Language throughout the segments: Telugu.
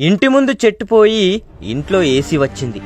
ఇంటి ముందు చెట్టు పోయి ఇంట్లో ఏసీ వచ్చింది.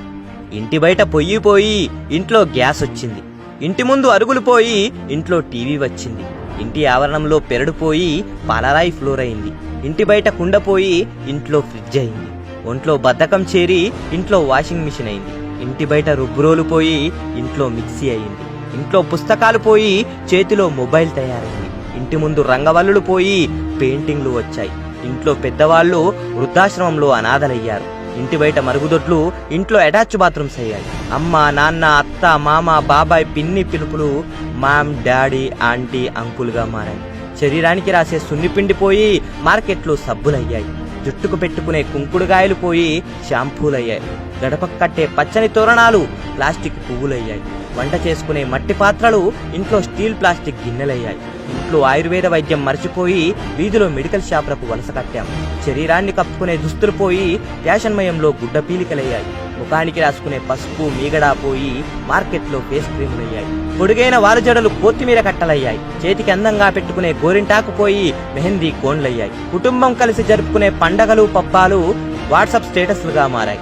ఇంటి బయట పొయ్యి పోయి ఇంట్లో గ్యాస్ వచ్చింది. ఇంటి ముందు అరుగులు పోయి ఇంట్లో టీవీ వచ్చింది. ఇంటి ఆవరణంలో పెరడు పోయి పాలరాయి ఫ్లోర్ అయింది. ఇంటి బయట కుండ పోయి ఇంట్లో ఫ్రిడ్జ్ అయింది. ఒంట్లో బద్ధకం చేరి ఇంట్లో వాషింగ్ మిషన్ అయింది. ఇంటి బయట రుబ్బురోలు పోయి ఇంట్లో మిక్సీ అయింది. ఇంట్లో పుస్తకాలు పోయి చేతిలో మొబైల్ తయారైంది. ఇంటి ముందు రంగవల్లులు పోయి పెయింటింగ్లు వచ్చాయి. ఇంట్లో పెద్దవాళ్ళు వృద్ధాశ్రమంలో అనాథలయ్యారు. ఇంటి బయట మరుగుదొడ్లు ఇంట్లో అటాచ్ బాత్రూమ్స్ అయ్యాయి. అమ్మ నాన్న అత్త మామ బాబాయ్ పిన్ని పిలుపులు మామ్ డాడీ ఆంటీ అంకుల్గా మారాయి. శరీరానికి రాసే సున్నిపిండి పోయి మార్కెట్లో సబ్బులయ్యాయి. జుట్టుకు పెట్టుకునే కుంకుడుగాయలు పోయి షాంపూలయ్యాయి. గడపకు కట్టే పచ్చని తోరణాలు ప్లాస్టిక్ పువ్వులయ్యాయి. వంట చేసుకునే మట్టి పాత్రలు ఇంట్లో స్టీల్ ప్లాస్టిక్ గిన్నెలయ్యాయి. ఇంట్లో ఆయుర్వేద వైద్యం మర్చిపోయి వీధిలో మెడికల్ షాపులకు వలస కట్టాం. శరీరాన్ని కప్పుకునే దుస్తులు పోయి ఫ్యాషన్మయంలో గుడ్డ పీలికలయ్యాయి. ముఖానికి రాసుకునే పసుపు మీగడా పోయి మార్కెట్లో ఫేస్ క్రీములయ్యాయి. పొడుగైన వారుజడలు కొత్తిమీర కట్టలయ్యాయి. చేతికి అందంగా పెట్టుకునే గోరింటాకు పోయి మెహందీ కోన్లయ్యాయి. కుటుంబం కలిసి జరుపుకునే పండగలు పబ్బాలు వాట్సాప్ స్టేటస్లుగా మారాయి.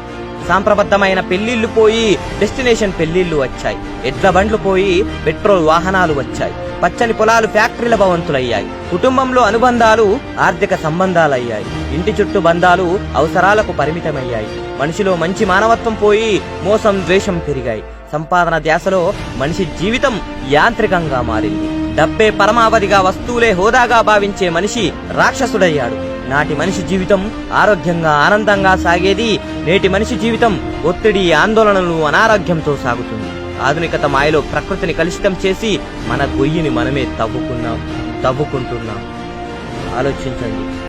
సాంప్రబద్ధమైన పెళ్ళిళ్ళు పోయి డెస్టినేషన్ పెళ్ళిళ్ళు వచ్చాయి. ఎడ్ల బండ్లు పోయి పెట్రోల్ వాహనాలు వచ్చాయి. పచ్చని పొలాలు ఫ్యాక్టరీల భవంతులయ్యాయి. కుటుంబంలో అనుబంధాలు ఆర్థిక సంబంధాలయ్యాయి. ఇంటి చుట్టూ బంధాలు అవసరాలకు పరిమితమయ్యాయి. మనిషిలో మంచి మానవత్వం పోయి మోసం ద్వేషం పెరిగాయి. సంపాదన ధ్యాసలో మనిషి జీవితం యాంత్రికంగా మారింది. డబ్బే పరమావధిగా వస్తువులే హోదాగా భావించే మనిషి రాక్షసుడయ్యాడు. నాటి మనిషి జీవితం ఆరోగ్యంగా ఆనందంగా సాగేది. నేటి మనిషి జీవితం ఒత్తిడి ఆందోళనలు అనారోగ్యంతో సాగుతుంది. ఆధునికత మాయలో ప్రకృతిని కలుషితం చేసి మన గొయ్యిని మనమే తవ్వుకున్నాం తవ్వుకుంటున్నాం. ఆలోచించండి.